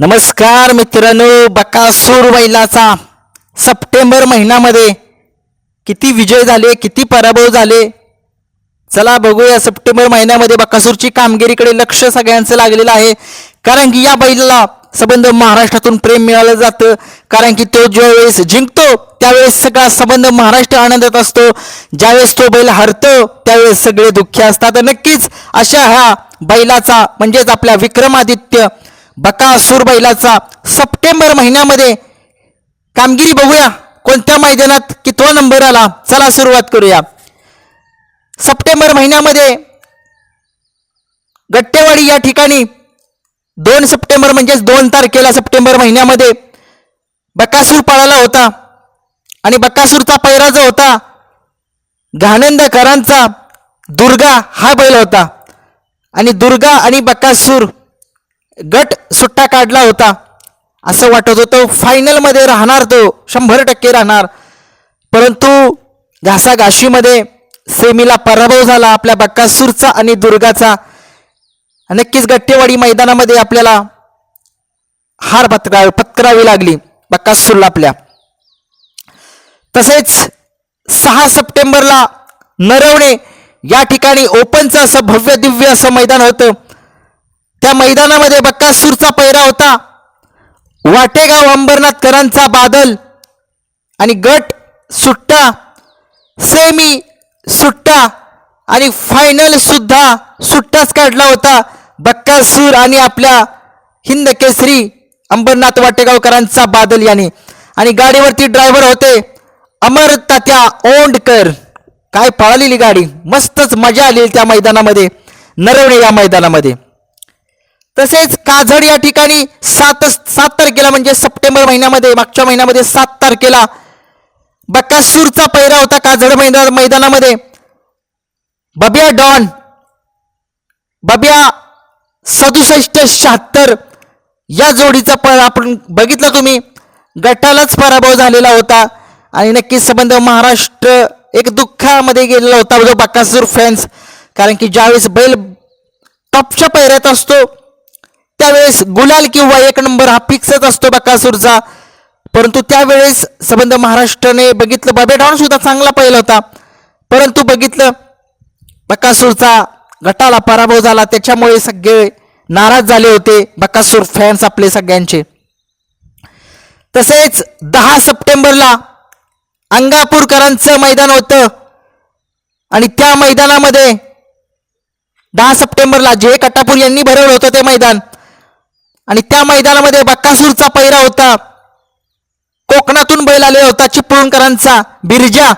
नमस्कार मित्रांनो बकासूर बैलाचा सप्टेंबर महिन्यामध्ये किती विजय झाले किती पराभव झाले? चला बघूया सप्टेंबर महिन्यामध्ये बकासूरची कामगिरीकडे लक्ष सगळ्यांचं लागलेलं आहे. कारण की या बैलाला संबंध महाराष्ट्रातून प्रेम मिळालं जातं. कारण की तो ज्यावेळेस जिंकतो त्यावेळेस सगळा संबंध महाराष्ट्र आनंदात असतो. ज्यावेळेस तो बैल हरतो त्यावेळेस सगळे दुःखी असतात. नक्कीच अशा ह्या बैलाचा म्हणजेच आपल्या विक्रमादित्य बकासूर बैलाचा सप्टेंबर महिन्यामध्ये कामगिरी बघूया. कोणत्या मैदानात कितवा नंबर आला? चला सुरुवात करूया. सप्टेंबर महिन्यामध्ये गट्टेवाडी या ठिकाणी दोन सप्टेंबर म्हणजेच दोन तारखेला सप्टेंबर महिन्यामध्ये बकासूर पळाला होता. आणि बकासूरचा पैरा जो होता घानंदकरांचा दुर्गा हा बैल होता. आणि दुर्गा आणि बकासूर गट सुट्टा काढला होता. असं वाटत होतं फायनलमध्ये राहणार तो शंभर टक्के राहणार. परंतु घासाघाशीमध्ये सेमीला पराभव झाला आपल्या बक्कासूरचा आणि दुर्गाचा. नक्कीच गट्टेवाडी मैदानामध्ये आपल्याला हार पत्करा पत्करावी लागली बक्कासूरला आपल्या. तसेच सहा सप्टेंबरला नरवणे या ठिकाणी ओपनचं असं भव्य दिव्य असं मैदान होतं. त्या मैदानामध्ये बक्कासूरचा पैरा होता. वाटेगाव अंबरनाथकरांचा बादल आणि गट सुट्टा सेमी सुट्टा आणि फायनल सुद्धा सुट्टाच काढला होता. बक्कासूर आणि आपल्या हिंद केसरी अंबरनाथ वाटेगावकरांचा बादल याने. आणि गाडीवरती ड्रायव्हर होते अमर तात्या ओंडकर. काय पळालेली गाडी? मस्तच मजा आली त्या मैदानामध्ये. नरवणे या मैदानामध्ये. तसेच काजड या ठिकाणी सात सात तारखेला म्हणजे सप्टेंबर महिन्यामध्ये मागच्या महिन्यामध्ये सात तारखेला बकासूरचा पैरा होता काजड मैदान मैदानामध्ये. बबिया डॉन बबिया सदुसष्ट शहात्तर या जोडीचा पळ आपण बघितलं तुम्ही. गटालाच पराभव झालेला होता आणि नक्कीच संबंध महाराष्ट्र एक दुःखामध्ये गेलेला होता जो बकासूर फॅन्स कारण की ज्यावेळेस बैल टॉपच्या पैऱ्यात असतो त्यावेळेस गुलाल किंवा एक नंबर हा फिक्सच असतो बकासूरचा परंतु त्यावेळेस संबंध महाराष्ट्राने बघितलं. बबेडॉन सुद्धा चांगला पहिला होता. परंतु बघितलं बकासूरचा गटाला पराभव झाला. त्याच्यामुळे सगळे नाराज झाले होते बकासूर फॅन्स आपले सगळ्यांचे. तसेच दहा सप्टेंबरला अंगापूरकरांचं मैदान होतं. आणि त्या मैदानामध्ये दहा सप्टेंबरला जे कटापूर यांनी भरवलं होतं ते मैदान. आणि त्या मैदानामध्ये बक्कासूरचा पैरा होता. कोकणातून बैल आलेला होता चिपळूणकरांचा. बिरजा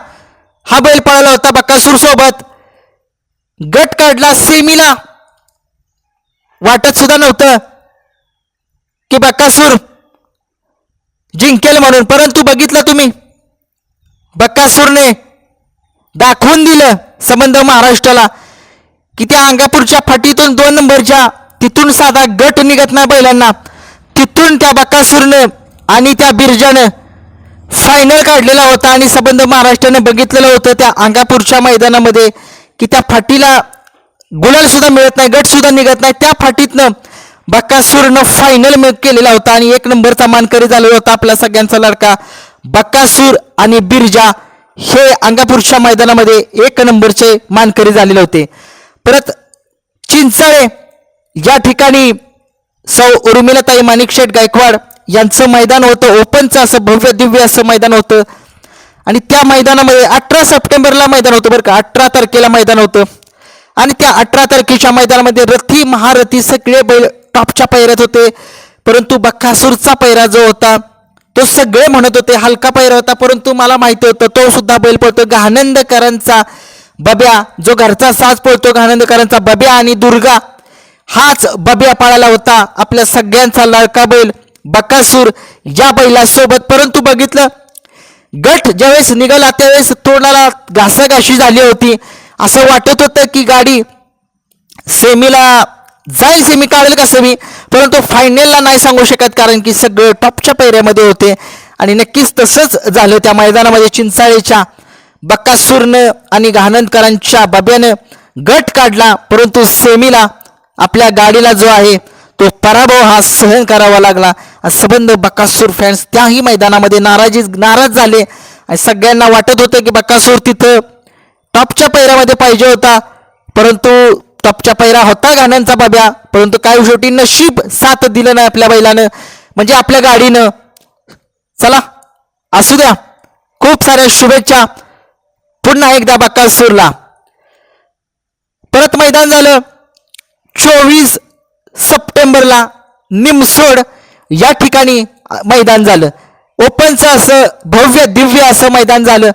हा बैल पळाला होता बक्कासूर सोबत गट काढला सेमीला. वाटत सुद्धा नव्हतं की बक्कासूर जिंकेल म्हणून. परंतु बघितलं तुम्ही बक्कासूरने दाखवून दिलं संबंध महाराष्ट्राला की त्या अंगापूरच्या फाटीतून दोन नंबरच्या तिथून साधा गट निघत नाही बैलांना. तिथून त्या बकासूरनं आणि त्या बिरजानं फायनल काढलेला होता आणि संबंध महाराष्ट्रानं बघितलेलं होतं त्या अंगापूरच्या मैदानामध्ये की त्या फाटीला गुलाल सुद्धा मिळत नाही गट सुद्धा निघत नाही. त्या फाटीतनं बक्कासूरनं फायनल केलेला होता आणि एक नंबरचा मानकरी झालेला होता आपला सगळ्यांचा लडका बक्कासूर आणि बिरजा हे अंगापूरच्या मैदानामध्ये एक नंबरचे मानकरी झालेले होते. परत चिंचाळे या ठिकाणी सौ उर्मिलाताई माणिकशेठ गायकवाड यांचं मैदान होतं ओपनचं असं भव्य दिव्य असं मैदान होतं. आणि त्या मैदानामध्ये अठरा सप्टेंबरला मैदान होतं बरं का अठरा तारखेला मैदान होतं. आणि त्या अठरा तारखेच्या मैदानामध्ये रथी महारथी सगळे बैल टॉपच्या पैऱ्यात होते. परंतु बक्कासूरचा पैरा जो होता तो सगळे म्हणत होते हलका पैरा होता परंतु मला माहिती होतं तो सुद्धा बैल पळतो. घानंदकरांचा बब्या जो घरचा साज पळतो घानंदकरांचा बब्या आणि दुर्गा हाच बब्या पाळाला होता. आपल्या सगळ्यांचा लाडका बैल बकासूर या बैलासोबत. परंतु बघितलं गट ज्यावेळेस निघाला त्यावेळेस तोंडाला घासाघाशी झाली होती. असं वाटत होतं की गाडी सेमीला जाईल सेमी काढेल का सेमी? परंतु फायनलला नाही सांगू शकत कारण की सगळं टॉपच्या पैऱ्यामध्ये होते. आणि नक्कीच तसंच झालं त्या मैदानामध्ये चिंचाळेच्या बक्कासूरनं आणि घानंदकरांच्या बब्यानं गट काढला. परंतु सेमीला आपल्या गाडीला जो आहे तो पराभव हा सहन करावा लागला. सबंध बकासूर फॅन्स त्याही मैदानामध्ये नाराजी नाराज झाले. आणि सगळ्यांना वाटत होतं की बकासूर तिथं टॉपच्या पैरामध्ये पाहिजे होता. परंतु टॉपच्या पैरा होता गाण्यांचा बाब्या. परंतु काय शेवटी नशीब साथ दिलं नाही आपल्या बैलानं. म्हणजे आपल्या गाडीनं. चला असू द्या. खूप साऱ्या शुभेच्छा. पुन्हा एकदा बकासूरला. परत मैदान झालं. चोवीस सप्टेंबरला निमसोड या ठिकाणी मैदान झालं. ओपनचं असं भव्य दिव्य असं मैदान झालं.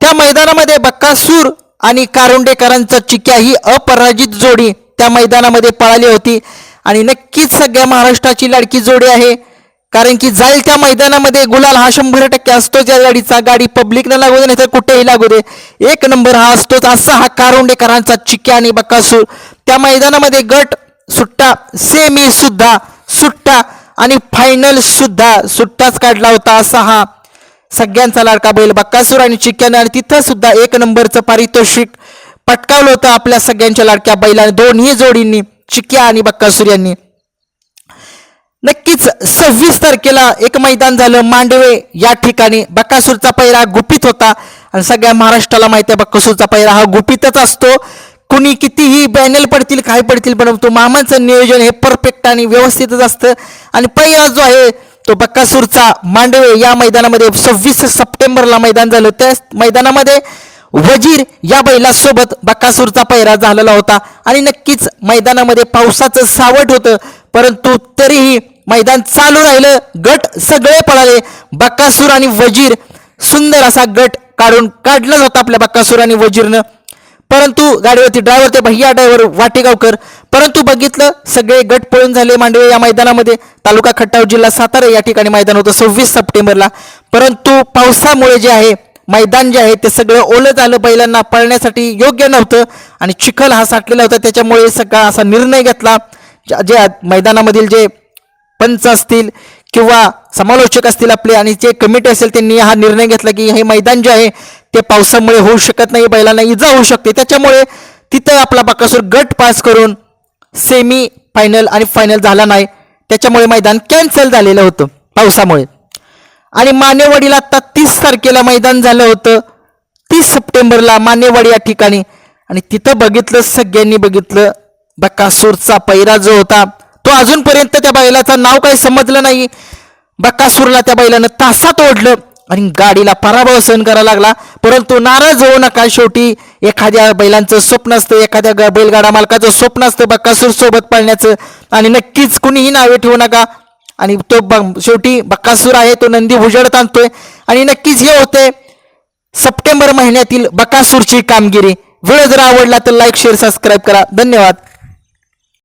त्या मैदानामध्ये बक्कासूर आणि कारुंडेकरांचा चिक्या ही अपराजित जोडी त्या मैदानामध्ये पळाली होती. आणि नक्कीच सगळ्या महाराष्ट्राची लाडकी जोडी आहे. कारण की जाईल त्या मैदानामध्ये गुलाल हा शंभर टक्के असतोच या गाडीचा. गाडी पब्लिकनं लागू दे नाही तर कुठेही लागू दे. एक नंबर हा असतोच असा हा कारुंडेकरांचा चिक्या आणि बक्कासूर. त्या मैदानामध्ये गट सुट्टा सेमी सुद्धा सुट्टा आणि फायनल सुद्धा सुट्टाच काढला होता असा हा सगळ्यांचा लाडका बैल. बक्कासूर आणि चिक्यानं आणि तिथं सुद्धा एक नंबरचं पारितोषिक पटकावलं होतं आपल्या सगळ्यांच्या लाडक्या बैलाने दोन्ही जोडींनी चिक्या आणि बक्कासूर यांनी. नक्कीच सव्वीस तारखेला एक मैदान झालं मांडवे. या ठिकाणी बक्कासूरचा पैरा गुपित होता. आणि सगळ्या महाराष्ट्राला माहिती आहे बक्कासूरचा पैरा हा गुपितच असतो. कुणी कितीही बॅनल पडतील काय पडतील परंतु मामांचं नियोजन हे परफेक्ट आणि व्यवस्थितच असतं. आणि पहिला जो आहे तो बक्कासूरचा मांडवे या मैदानामध्ये सव्वीस सप्टेंबरला मैदान झालं. त्या मैदानामध्ये वजीर या बैलासोबत बक्कासूरचा पहिरा झालेला होता. आणि नक्कीच मैदानामध्ये पावसाचं सावट होतं परंतु तरीही मैदान चालू राहिलं. गट सगळे पळाले. बक्कासूर आणि वजीर सुंदर असा गट काढून काढलाच होता आपल्या बक्कासूर आणि वजीरनं. परंतु गाडीवरती ड्रायव्हर ते भैया ड्रायव्हर वाटेगावकर परंतु बघितलं सगळे गट पळून झाले मांडवे या मैदानामध्ये. तालुका खट्टाव जिल्हा सातारा या ठिकाणी मैदान होतं सव्वीस सप्टेंबरला. परंतु पावसामुळे जे आहे मैदान जे आहे ते सगळं ओलं झालं. बैलांना पळण्यासाठी योग्य नव्हतं आणि चिखल हा साठलेला होता. त्याच्यामुळे सगळा असा निर्णय घेतला. जे मैदानामधील जे पंच असतील किंवा समालोचक असतील आपले आणि जे कमिटी असेल त्यांनी हा निर्णय घेतला की हे मैदान जे आहे ते पावसामुळे होऊ शकत नाही बैलांना इजा होऊ शकते. त्याच्यामुळे तिथं आपला बाकासूर गट पास करून सेमी फायनल आणि फायनल झाला नाही. त्याच्यामुळे मैदान कॅन्सल झालेलं होतं पावसामुळे. आणि मानेवाडीला आत्ता तीस तारखेला मैदान झालं होतं. तीस सप्टेंबरला मानेवाडी या ठिकाणी. आणि तिथं बघितलं सगळ्यांनी बघितलं बकासूरचा पैरा जो होता तो अजूनपर्यंत त्या बैलाचं नाव काही समजलं नाही. बकासूरला त्या बैलानं तासात ओढलं आणि गाडीला पराभव सहन करायला लागला. परंतु नाराज होऊ नका शेवटी. एखाद्या बैलांचं स्वप्न असतं एखाद्या बैलगाडा मालकाचं स्वप्न असतं बक्कासूर सोबत पाळण्याचं. आणि नक्कीच कुणीही नावे ठेवू नका. आणि तो ब- शेवटी बक्कासूर आहे तो नंदी उजडत आणतोय. आणि नक्कीच हे होते सप्टेंबर महिन्यातील बकासूरची कामगिरी. व्हिडिओ जर आवडला तर लाईक शेअर सबस्क्राईब करा. धन्यवाद.